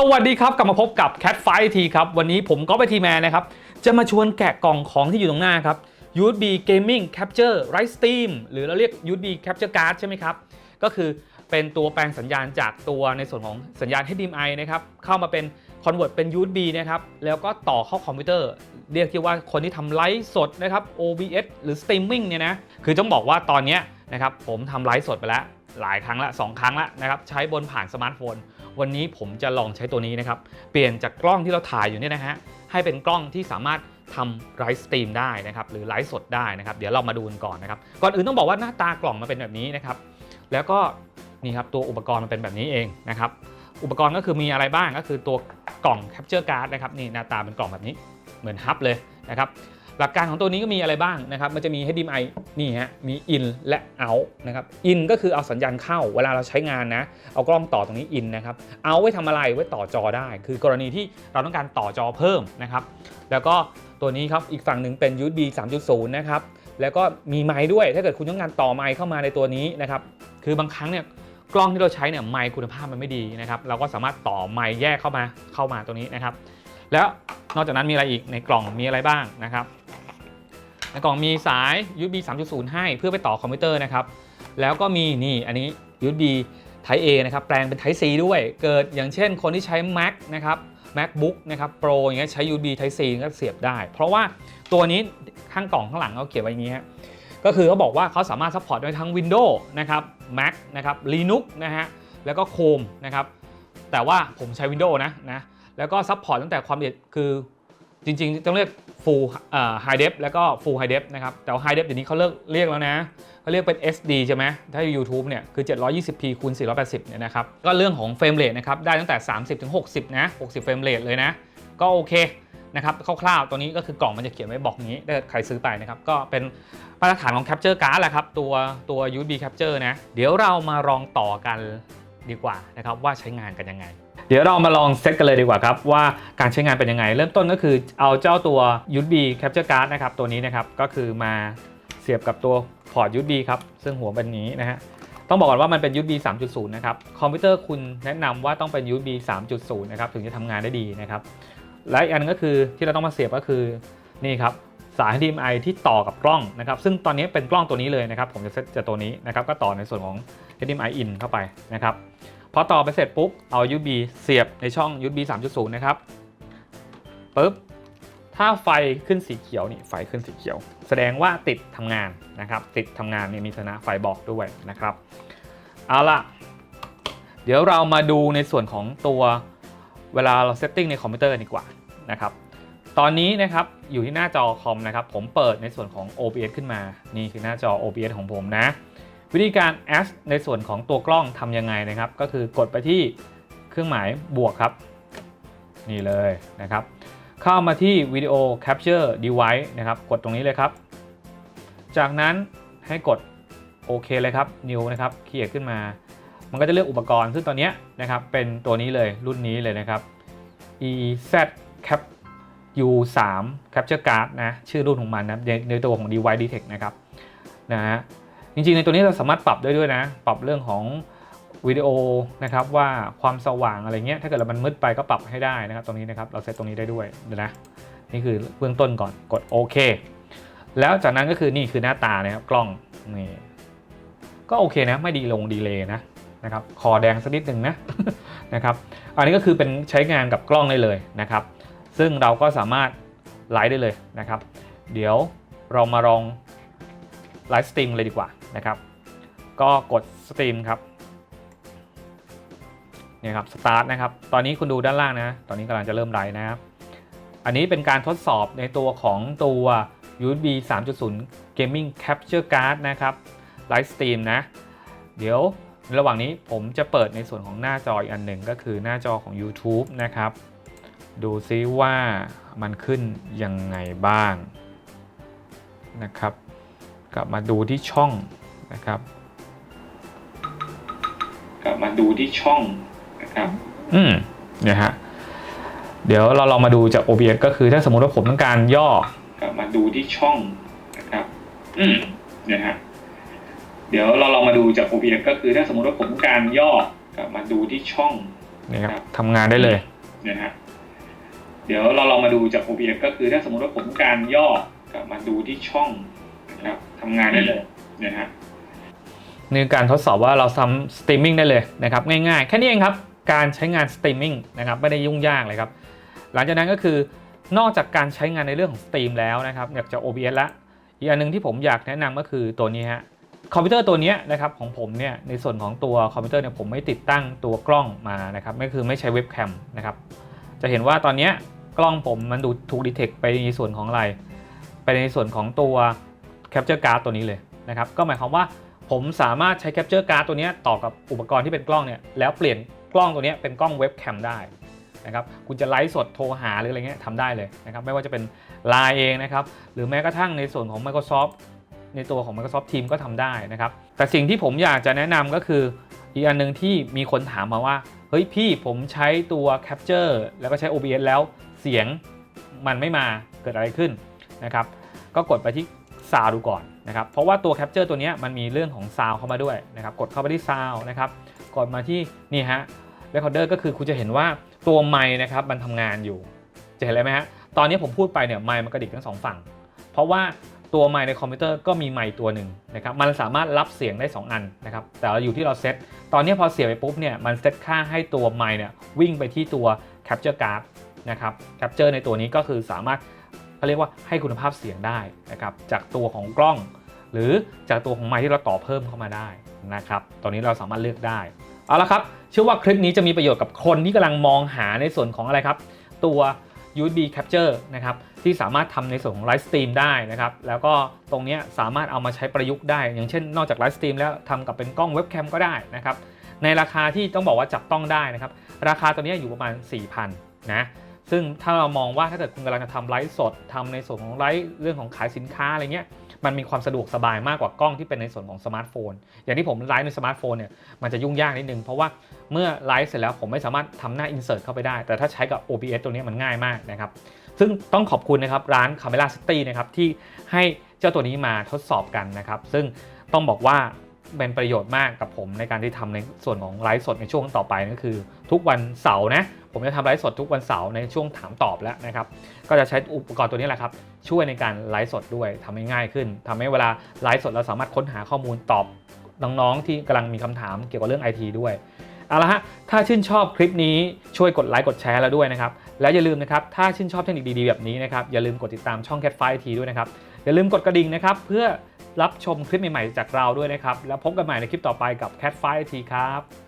สวัสดีครับ กลับมาพบกับ Cat f i ทีครับ วันนี้ผมก็ไปทีแมนนะครับ จะมาชวนแกะกล่องของที่อยู่ตรงหน้าครับ USB Gaming Capture Right Steam หรือเราเรียก USB Capture Card ใช่ไหมครับ ก็คือเป็นตัวแปลงสัญญาณจากตัวในส่วนของสัญญาณ HDMI นะครับ เข้ามาเป็น Convert เป็น USB นะครับ แล้วก็ต่อเข้าคอมพิวเตอร์ เรียกที่ว่าคนที่ทำไลฟ์สดนะครับ OBS หรือ Streaming เนี่ยนะ คือต้องบอกว่าตอนนี้นะครับผมทำไลฟ์สดไปแล้วหลายครั้งละสองครั้งละนะครับใช้บนผ่านสมาร์ทโฟน วันนี้ผมจะลองใช้ตัวนี้นะครับ เปลี่ยนจากกล้องที่เราถ่ายอยู่เนี่ยนะฮะ ให้เป็นกล้องที่สามารถทำไลฟ์สตรีมได้นะครับ หรือไลฟ์สดได้นะครับ เดี๋ยวเรามาดูกันก่อนนะครับ ก่อนอื่นต้องบอกว่าหน้าตากล่องมันเป็นแบบนี้นะครับ แล้วก็นี่ครับตัวอุปกรณ์มันเป็นแบบนี้เองนะครับ อุปกรณ์ก็คือมีอะไรบ้างก็คือตัวกล่อง Capture Card นะครับ นี่หน้าตาเป็นกล่องแบบนี้ เหมือนฮับเลยนะครับ หลักการของตัวนี้ก็มีอะไรบ้างนะครับ มันจะมี HDMI นี่ฮะ มี in และ out นะครับ in ก็คือเอาสัญญาณเข้า เวลาเราใช้งานนะ เอากล้องต่อตรงนี้ in นะครับเอาไว้ทำอะไร ไว้ต่อจอได้ คือกรณีที่เราต้องการต่อจอเพิ่มนะครับ แล้วก็ตัวนี้ครับ อีกฝั่งหนึ่งเป็น USB 3.0 นะครับ แล้วก็มีไมค์ด้วย ถ้าเกิดคุณต้องการต่อไมค์เข้ามาในตัวนี้นะครับ คือบางครั้งเนี่ยกล้องที่เราใช้เนี่ยไมค์คุณภาพมันไม่ดีนะครับ เราก็สามารถต่อไมค์แยกเข้ามาเข้ามาตัวนี้นะครับ แล้วนอกจากนั้นมีอะไรอีกในกล่องมีอะไรบ้างนะครับ ในกล่องมีสาย USB 3.0 ให้เพื่อไปต่อคอมพิวเตอร์นะครับ แล้วก็มีนี่อันนี้ USB Type A นะครับ แปลงเป็น Type C ด้วย เกิดอย่างเช่นคนที่ใช้ Mac นะครับ MacBook นะครับ Pro อย่างเงี้ยใช้ USB Type C ก็เสียบได้ เพราะว่าตัวนี้ข้างกล่องข้างหลังเขาเขียนไว้อย่างงี้ฮะก็คือเขาบอกว่าเขาสามารถซัพพอร์ตได้ทั้ง Windows นะครับ Mac นะครับ Linux นะฮะ แล้วก็ Chrome นะครับ แต่ว่าผมใช้ Windows นะนะ แล้วก็ซัพพอร์ตตั้งแต่ความละเอียดคือ จริงๆ ต้องเรียก full high def แล้วก็ full high def นะครับ แต่ high def เดี๋ยวนี้เขาเลิกเรียกแล้วนะเขาเรียกเป็น SD ใช่ไหมถ้า YouTube เนี่ยคือ 720p คูณ480เนี่ยนะครับ ก็เรื่องของเฟรมเรทนะครับ ได้ตั้งแต่ 30ถึง60 นะ 60 เฟรมเรทเลยนะ ก็โอเคนะครับ คร่าวๆ ตัวนี้ก็คือกล่องมันจะเขียนไว้บอกอย่างนี้ถ้าใครซื้อไปนะครับ ก็เป็นมาตรฐานของ Capture Card แหละครับ ตัวตัว USB Capture นะ เดี๋ยวเรามาลองต่อกันดีกว่านะครับว่าใช้งานกันยังไง เดี๋ยวเรามาลองเซตกันเลยดีกว่าครับว่าการใช้งานเป็นยังไง เริ่มต้นก็คือเอาเจ้าตัว USB Capture Card นะครับตัวนี้นะครับก็คือมาเสียบกับตัวพอร์ต USB ครับซึ่งหัวเป็นนี้นะฮะต้องบอกก่อนว่ามันเป็น USB 3.0 นะครับคอมพิวเตอร์คุณแนะนำว่าต้องเป็น USB 3.0 นะครับถึงจะทำงานได้ดีนะครับและอีกอันก็คือที่เราต้องมาเสียบก็คือนี่ครับสาย HDMI ที่ต่อกับกล้องนะครับซึ่งตอนนี้เป็นกล้องตัวนี้เลยนะครับผมจะเซตจากตัวนี้นะครับก็ต่อในส่วนของ HDMI in เข้าไปนะครับ พอต่อไปเสร็จปุ๊บ เอา USB เสียบในช่อง USB 3.0 นะครับปุ๊บ ถ้าไฟขึ้นสีเขียวนี่ไฟขึ้นสีเขียว แสดงว่าติดทำงานนะครับ ติดทำงานนี่มีสัญญาณไฟบอกด้วยนะครับ เอาล่ะ เดี๋ยวเรามาดูในส่วนของตัวเวลาเราเซตติ้งในคอมพิวเตอร์ดีกว่านะครับตอนนี้นะครับอยู่ที่หน้าจอคอมนะครับ ผมเปิดในส่วนของ OBS ขึ้นมา นี่คือหน้าจอ OBS ของผมนะ วิธีการ add ในส่วนของตัวกล้องทำยังไงนะครับ ก็คือกดไปที่เครื่องหมายบวกครับ นี่เลยนะครับ เข้ามาที่วิดีโอ capture device นะครับ กดตรงนี้เลยครับ จากนั้นให้กดโอเคเลยครับ new นะครับเคลียร์ขึ้นมา มันก็จะเลือกอุปกรณ์ซึ่งตอนนี้นะครับ เป็นตัวนี้เลยรุ่นนี้เลยนะครับ EZ Cap U3 Capture Card นะ ชื่อรุ่นของมันนะในตัวของ Device Detect นะครับนะฮะ จริงๆ ในตัวนี้เราสามารถปรับได้ด้วยนะ ปรับเรื่องของวิดีโอนะครับว่าความสว่างอะไรเงี้ยถ้าเกิดมันมืดไปก็ปรับให้ได้นะครับตรงนี้นะครับเราเซตตรงนี้ได้ด้วยเดี๋ยวนะนี่คือเบื้องต้นก่อนกดโอเคแล้วจากนั้นก็คือนี่คือหน้าตานะครับกล้องนี่ก็โอเคนะไม่ดีลงดีเลยนะนะครับคอแดงสักนิดหนึ่งนะนะครับอันนี้ก็คือเป็นใช้งานกับกล้องได้เลยนะครับ ซึ่งเราก็สามารถไลฟ์ได้เลยนะครับ เดี๋ยวเรามาลองไลฟ์สตรีมเลยดีกว่า นะครับก็กดสตรีมครับเนี่ยครับสตาร์ทนะครับตอนนี้คุณดูด้านล่างนะ ตอนนี้กำลังจะเริ่มไลฟ์นะครับอันนี้เป็นการทดสอบในตัวของตัว USB 3.0 Gaming Capture Card นะครับไลฟ์สตรีมนะ เดี๋ยวระหว่างนี้ผมจะเปิดในส่วนของหน้าจออีกอันหนึ่งก็คือหน้าจอของ YouTube นะครับ ดูซิว่ามันขึ้นยังไงบ้างนะครับ กลับมาดูที่ช่องนะครับ กลับมาดูที่ช่องนะครับ อืมเนี่ยฮะเดี๋ยวเราลองมาดูจาก OBS ก็คือถ้าสมมุติว่าผมต้องการย่อกลับมาดูที่ช่องนะครับ อืมเนี่ยฮะเดี๋ยวเราลองมาดูจาก OBS ก็คือถ้าสมมุติว่าผมต้องการย่อกลับมาดูที่ช่องนี่ครับครับทำงานได้เลยนะฮะเดี๋ยวเราลองมาดูจาก OBS ก็คือถ้าสมมติว่าผมต้องการย่อกลับมาดูที่ช่อง นะครับทำงานได้เลยนะฮะนี่คือการทดสอบว่าเราทำสตรีมมิ่งได้เลยนะครับง่ายๆ แค่นี้เองครับ การใช้งานสตรีมมิ่งนะครับไม่ได้ยุ่งยากเลยครับ หลังจากนั้นก็คือนอกจากการใช้งานในเรื่องของสตรีมแล้วนะครับอยากจะ OBS ละอีกอันหนึ่งที่ผมอยากแนะนำก็คือตัวนี้ฮะคอมพิวเตอร์ตัวนี้นะครับของผมเนี่ยในส่วนของตัวคอมพิวเตอร์เนี่ยผมไม่ติดตั้งตัวกล้องมานะครับไม่คือไม่ใช้เว็บแคมนะครับจะเห็นว่าตอนนี้กล้องผมมันดูถูกดีเทคไปในส่วนของอะไร ไปในส่วนของตัว Capture Card ตัวนี้เลยนะครับก็หมายความว่าผมสามารถใช้ Capture Card ตัวนี้ต่อกับอุปกรณ์ที่เป็นกล้องเนี่ยแล้วเปลี่ยนกล้องตัวนี้เป็นกล้องเว็บแคมได้นะครับคุณจะไลฟ์สดโทรหาหรืออะไรเงี้ยทำได้เลยนะครับไม่ว่าจะเป็น Line เองนะครับหรือแม้กระทั่งในส่วนของ Microsoft ในตัวของ Microsoft Teams ก็ทำได้นะครับแต่สิ่งที่ผมอยากจะแนะนำก็คืออีกอันหนึ่งที่มีคนถามมาว่าเฮ้ยพี่ผมใช้ตัว Capture แล้วก็ใช้ OBS แล้วเสียงมันไม่มาเกิดอะไรขึ้นนะครับก็กดไปที่ ซาวดูก่อนนะครับเพราะว่าตัว Capture ตัวนี้มันมีเรื่องของซาวเข้ามาด้วยนะครับกดเข้าไปที่ซาวนะครับกดมาที่นี่ฮะ Recorder ก็คือคุณจะเห็นว่าตัวไมค์นะครับมันทำงานอยู่ จะเห็นอะไรไหมฮะตอนนี้ผมพูดไปเนี่ยไมค์มันกระดิกทั้งสองฝั่ง เพราะว่าตัวไมค์ในคอมพิวเตอร์ก็มีไมค์ตัวหนึ่งนะครับมันสามารถรับเสียงได้ 2 อันนะครับแต่เราอยู่ที่เราเซตตอนนี้พอเสียไปปุ๊บเนี่ยมันเซตค่าให้ตัวไมค์เนี่ยวิ่งไปที่ตัว Capture Card นะครับ Capture ในตัวนี้ก็คือสามารถ เขาเรียกว่าให้คุณภาพเสียงได้นะครับจากตัวของกล้อง หรือจากตัวของไมค์ที่เราต่อเพิ่มเข้ามาได้นะครับตอนนี้เราสามารถเลือกได้เอาละครับเชื่อว่าคลิปนี้จะมีประโยชน์กับคนที่กำลังมองหาในส่วนของอะไรครับ ตัว USB Capture นะครับที่สามารถทำในส่วนของไลฟ์สตรีมได้นะครับแล้วก็ตรงนี้สามารถเอามาใช้ประยุกต์ได้ อย่างเช่นนอกจากไลฟ์สตรีมแล้วทำกับเป็นกล้องเว็บแคมก็ได้นะครับในราคาที่ต้องบอกว่าจับต้องได้นะครับราคาตัวนี้อยู่ประมาณ 4,000นะ ซึ่งถ้าเรามองว่าถ้าเกิดคุณกำลังจะทำไลฟ์สดทำในส่วนของไลฟ์เรื่องของขายสินค้าอะไรเงี้ยมันมีความสะดวกสบายมากกว่ากล้องที่เป็นในส่วนของสมาร์ทโฟน อย่างที่ผมไลฟ์ในสมาร์ทโฟนเนี่ยมันจะยุ่งยากนิดนึง เพราะว่าเมื่อไลฟ์เสร็จแล้วผมไม่สามารถทำหน้า insert เข้าไปได้ แต่ถ้าใช้กับ OBS ตัวนี้มันง่ายมากนะครับ ซึ่งต้องขอบคุณนะครับร้าน Camera City นะครับที่ให้เจ้าตัวนี้มาทดสอบกันนะครับ ซึ่งต้องบอกว่า เป็นประโยชน์มากกับผมในการที่ทำในส่วนของไลฟ์สดในช่วงต่อไปก็คือ ทุกวันเสาร์นะผมจะทำไลฟ์สดทุกวันเสาร์ในช่วงถามตอบแล้วนะครับก็จะใช้อุปกรณ์ตัวนี้แหละครับช่วยในการไลฟ์สดด้วยทำให้ง่ายขึ้นทำให้เวลาไลฟ์สดเราสามารถค้นหาข้อมูลตอบน้องๆที่กำลังมีคำถามเกี่ยวกับเรื่อง IT ด้วยเอาละฮะถ้าชื่นชอบคลิปนี้ช่วยกดไลค์กดแชร์แล้วด้วยนะครับแล้วอย่าลืมนะครับถ้าชื่นชอบเทคนิคดีๆแบบนี้นะครับอย่าลืมกดติดตามช่อง Cat f i IT ด้วยนะครับ อย่าลืมกดกระดิ่งนะครับ เพื่อรับชมคลิปใหม่ๆจากเราด้วยนะครับ แล้วพบกันใหม่ในคลิปต่อไปกับ Cat f i IT ครับ